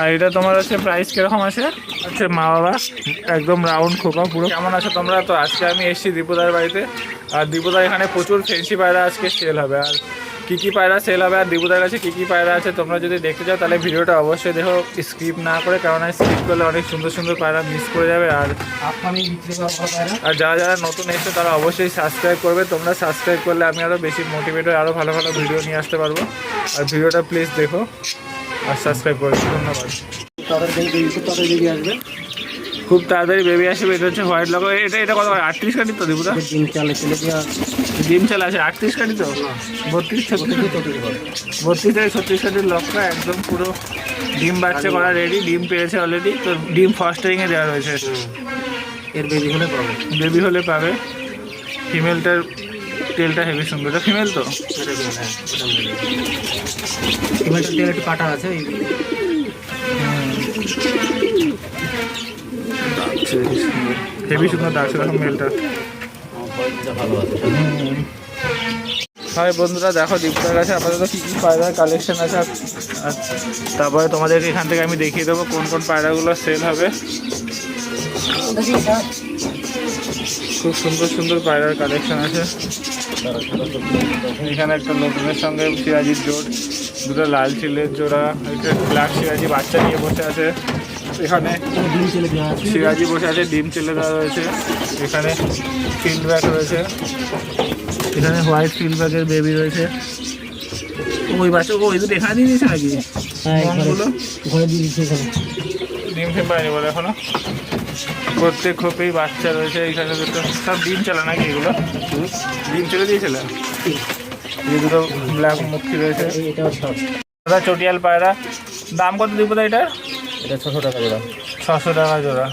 আর এটা তোমার হচ্ছে প্রাইস কীরকম আছে? হচ্ছে মা বাবা একদম রাউন্ড খোপা পুরো কেমন আছো তোমরা? তো আজকে আমি এসেছি দীপুদার বাড়িতে। আর দীপুদার এখানে প্রচুর ফেন্সি পায়রা আজকে সেল হবে। আর কী কী পায়রা সেল হবে আর দীপুদার কাছে কী কী পায়রা আছে তোমরা যদি দেখতে চাও তাহলে ভিডিওটা অবশ্যই দেখো স্কিপ না করে কারণ স্কিপ করলে অনেক সুন্দর সুন্দর পায়রা মিস করে যাবে। আর আর যারা যারা নতুন এসছে তারা অবশ্যই সাবস্ক্রাইব করবে। তোমরা সাবস্ক্রাইব করলে আমি আরও বেশি মোটিভেট হয়ে আরও ভালো ভালো ভিডিও নিয়ে আসতে পারব। আর ভিডিওটা প্লিজ দেখো। আর সাবস্ক্রাইব করবে ধন্যবাদ। খুব তাড়াতাড়ি বেবি আসবে এটা হচ্ছে হোয়াইট লক এটা এটা কত আটত্রিশ কাটি তো দেবুদা? ডিম চালে ডিম চাল আছে আটত্রিশ কাটি তো? বত্রিশ ছত্রিশ বত্রিশ থেকে ছত্রিশ কাটির লকটা একদম পুরো ডিম বাচ্চা করা রেডি ডিম পেয়েছে অলরেডি তো ডিম ফার্স্টারিংয়ে দেওয়া রয়েছে। এর বেবি হলে পাবে। বেবি হলে পাবে। ফিমেলটার তেলটা হেভি সুন্দর। এটা ফিমেল তো? টমেটো তেল একটু কাটা আছে হেভি সুন্দর ডাকছে দেখো মেলটা হাই বন্ধুরা দেখো দীপটার কাছে আপাতত কী কী পায়রার কালেকশন আছে তারপরে তোমাদেরকে এখান থেকে আমি দেখিয়ে দেবো কোন কোন পায়রাগুলো সেল হবে। খুব সুন্দর সুন্দর পায়রার কালেকশন আছে। এখানে একটা নতুনের সঙ্গে সিরাজির জোট দুটো লাল চিলের জোড়া একটা ব্ল্যাক সিরাজি বাচ্চা নিয়ে বসে আছে। এখানে সিরাজি বসে আছে ডিম চেলে দেওয়া রয়েছে। এখানে ফিল্ড ব্যাগ রয়েছে। এখানে হোয়াইট ফিল্ড ব্যাগের বেবি রয়েছে। ওই বাচ্চা ওই দুটো এখানে দিয়ে দিয়েছে নাকি? হ্যাঁ ঘরে দিয়ে দিচ্ছে ডিম ফিম পায়নি বলে এখনও? প্রত্যেক খোপেই বাচ্চা রয়েছে এখানে দুটো। সব ডিম চালা নাকি এগুলো? ডিম চলে দিয়েছিল? এই দুটো ব্ল্যাক মুক্তি রয়েছে। দাদা চটিয়াল পায়রা। দাম কত দিব এটা এটা ছশো টাকা জোড়া। ছশো টাকা জোড়া।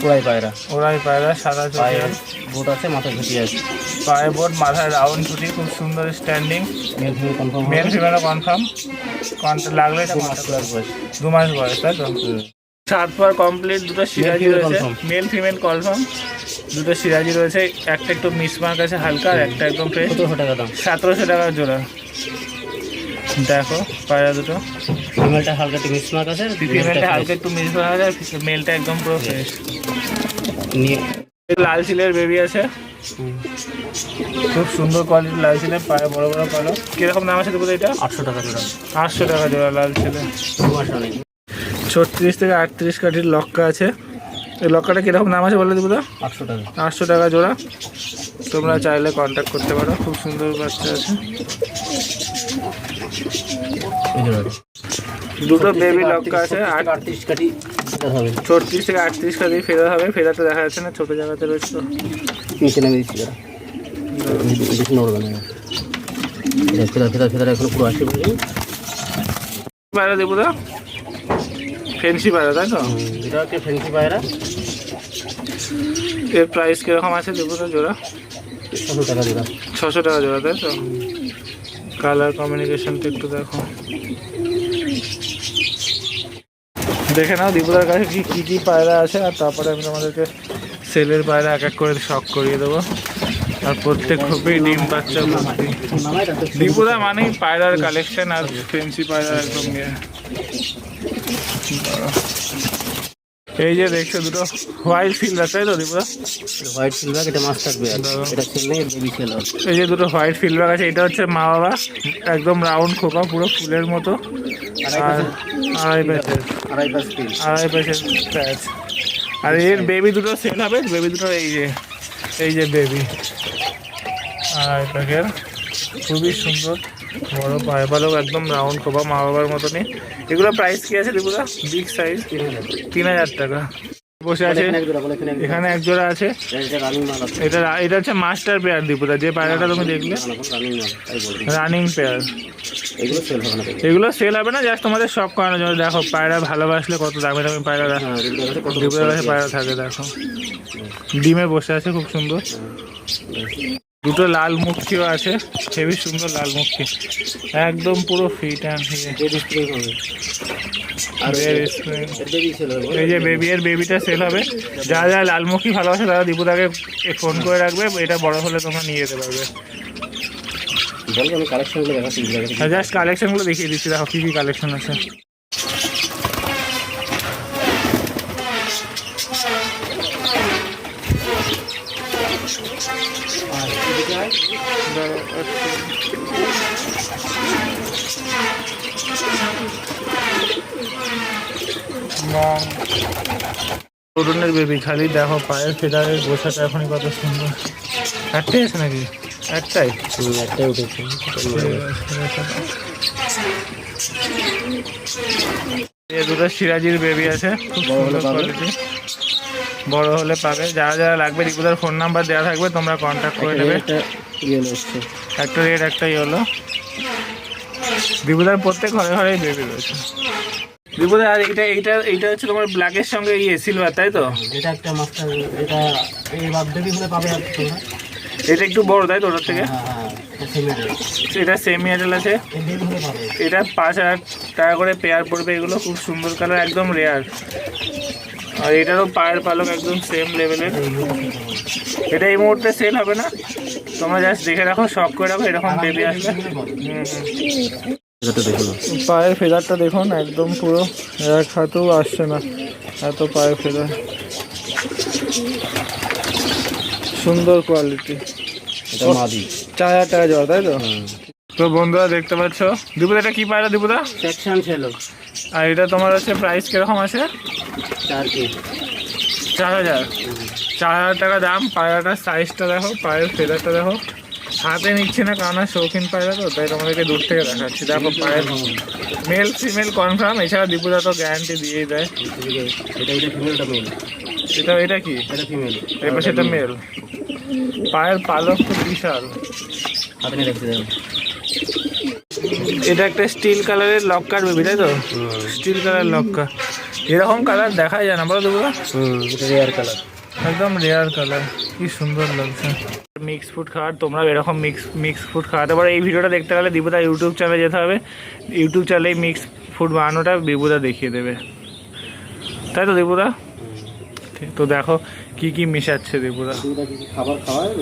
পুরাই পায়রা। ওরাই পায়রা সাদা পায়ে চটিয়াল বোট আছে মাথায় ঝুঁকি আছে। পায়ে বোর্ড মাথায় রাউন্ড ছুটি খুব সুন্দর standing male female confirm confirm লাগলে এটা মাস বয়স। দু মাস বয়স তাই তো? সাত পর কমপ্লিট দুটো সিরাজি রয়েছে। মেল ফিমেল কনফার্ম দুটো সিরাজি রয়েছে একটা একটু মিসমার্ক আছে হালকা আর একটা একদম ফ্রেশ সতেরোশো টাকা দাম। সতেরোশো টাকা জোড়া। দেখো পায়রা দুটো। ফিমেলটা হালকা একটু মিসমার্ক আছে ফিমেলটা হালকা একটু মিসমার্ক আছে মেলটা একদম পুরো ফ্রেশ নিয়ে লাল সিলের বেবি আছে। খুব সুন্দর কোয়ালিটির লাল সিলের পায়ে বড় বড় পালো কীরকম দাম আছে এটা? আটশো টাকা জোড়া। আটশো টাকা জোড়া লাল ছেলে ছত্রিশ থেকে আটত্রিশ কাঠির লক্কা আছে। এই লক্কাটা কীরকম দাম আছে বলে দেবো তো আটশো টাকা। আটশো টাকা জোড়া। তোমরা চাইলে কন্ট্যাক্ট করতে পারো। খুব সুন্দর বাচ্চা আছে। দুটো বেবি লক্কা আছে। আটত্রিশ কাঠি ছত্রিশ থেকে আটত্রিশ কাঠি ফেরা হবে। ফেরাতে দেখা যাচ্ছে না ছোটো জায়গাতে রয়েছে। তো নিচে নামে দিচ্ছি নড়বে না। এটা ফেদার ফেদার ফেদার পুরো আসে বলি দেবো তো ফেন্সি পায়রা তাই তো? এটা হচ্ছে ফেন্সি পায়রা? এর প্রাইস কীরকম আছে তো জোড়া? ছশো টাকা জোড়া। ছশো টাকা জোড়া তাই তো? কালার কমিউনিকেশনটা একটু দেখো। দেখে নাও দীপুদার কাছে কি কী কী পায়রা আছে আর তারপরে আমি তোমাদেরকে সেলের পায়রা এক এক করে শখ করিয়ে দেবো। আর প্রত্যেক খুবই ডিম বাচ্চা নামাই দীপুদা মানেই পায়রার কালেকশন আর ফেন্সি পায়রা একদম ইয়ে। এই যে দেখছ দুটো হোয়াইট আছে তাই তো দীপুদা? হোয়াইট সিলভার এটা মাছ থাকবে এটা সেল বেবি সেল এই যে দুটো হোয়াইট ফিল্ডব্যাগ আছে এটা হচ্ছে মা বাবা। একদম রাউন্ড খোপা পুরো ফুলের মতো। আর আড়াই আড়াই আড়াই প্যাচের প্যাচ আর এর বেবি দুটো সেল হবে বেবি দুটো এই যে এই যে বেবি আড়াই প্যাকের খুবই সুন্দর। বড় পায়ে পালক একদম রাউন্ড খোপা মা বাবার মতনই। এগুলো প্রাইস কি আছে দেবুদা বিগ সাইজ তিন হাজার টাকা। বসে আছে। এখানে এক জোড়া আছে। এটা এটা হচ্ছে মাস্টার পেয়ার দীপুদা। যে পায়রাটা তুমি দেখলে। রানিং পেয়ার এগুলো সেল হবে না এগুলো জাস্ট তোমাদের শখ করানোর জন্য। দেখো পায়রা ভালোবাসলে কত দামি দামি পায়রা দেখো হ্যাঁ এগুলো কাছে পায়রা থাকে দেখো। ডিমে বসে আছে খুব সুন্দর। দুটো লাল মুখিও আছে হেভি সুন্দর লাল মুখি। একদম পুরো ফিট অ্যান্ড এই যে বেবি এর বেবিটা সেল হবে। যারা যারা লালমুখী ভালোবাসে তারা দীপুদাকে ফোন করে রাখবে এটা বড় হলে তোমরা নিয়ে যেতে পারবে। জাস্ট কালেকশনগুলো দেখিয়ে দিচ্ছি দেখো কী কী কালেকশন আছে। আর। তরুণের বেবি খালি দেখো পায়ের ফেদারের গোছাটা এখনই কত সুন্দর। একটাই আছে নাকি? একটাই? একটাই উঠেছে দুটো সিরাজির বেবি আছে, খুব সুন্দর কোয়ালিটি বড় হলে পাবে। যারা যারা লাগবে রিপুদার ফোন নাম্বার দেওয়া থাকবে তোমরা কন্ট্যাক্ট করে নেবে। একটা ইয়েলো এসছে। একটা রেড একটা ইয়েলো দিবুদার প্রত্যেক ঘরে ঘরেই বেবি রয়েছে। দিবুদা আর এটা এইটা এইটা হচ্ছে তোমার ব্ল্যাকের সঙ্গে ইয়ে সিলভার তাই তো? এটা একটা মাস্টার এটা এই বাদদেবী হলে পাবে আর তোমরা? এটা একটু বড় তাই তো ওটার থেকে? হ্যাঁ হ্যাঁ এটা সেমি এডেল আছে। এটা পাঁচ হাজার টাকা করে পেয়ার পড়বে এগুলো। খুব সুন্দর কালার একদম রেয়ার আর এটারও পায়ের পালক একদম সেম লেভেলের। এটা এই মুহূর্তে সেল হবে না। তোমরা জাস্ট দেখে রাখো শখ করে রাখো এরকম বেবি আসবে। পায়ের ফেদারটা দেখুন একদম পুরো এক হাতেও আসছে না। এত পায়ের ফেদার। সুন্দর কোয়ালিটি হাজার টাকা জোড়া তাই তো? হুম তো বন্ধুরা দেখতে পাচ্ছ? দীপুদা এটা কি পায়রা দীপুদা সেকশন ছিল। আর এটা তোমার হচ্ছে প্রাইস কীরকম আছে? চার কি। চার হাজার। চার হাজার টাকা দাম পায়রাটার সাইজটা দেখো পায়ের ফেদারটা দেখো। হাতে নিচ্ছে না কারণ শৌখিন পায়রা তো তাই তোমাদেরকে দূর থেকে দেখাচ্ছি। দেখো পায়ের মেল ফিমেল কনফার্ম এছাড়া দীপুদা তো গ্যারান্টি দিয়েই দেয়। এটা এটা ফিমেলটা মেল এটা এটা কি? এটা ফিমেল এবার সেটা মেল পায়ের পালক তো বিশাল। হাতে নিয়ে এটা একটা স্টিল কালারের লক্কার বেবি তাই তো? স্টিল কালার লক্কা। এরকম কালার দেখা যায় না বলো দুপুরা রেয়ার কালার একদম রেয়ার কালার কি সুন্দর লাগছে। মিক্স ফুড খাওয়ার তোমরা এরকম মিক্স মিক্স ফুড খাওয়াতে পারো। এই ভিডিওটা দেখতে গেলে দিবুদা ইউটিউব চ্যানেলে যেতে হবে। ইউটিউব চ্যানেলে মিক্স ফুড বানানোটা দিবুদা দেখিয়ে দেবে। তাই তো দিবুদা তো দেখো কি কি মিশাচ্ছে দিবুদা খাবার খাওয়ায়?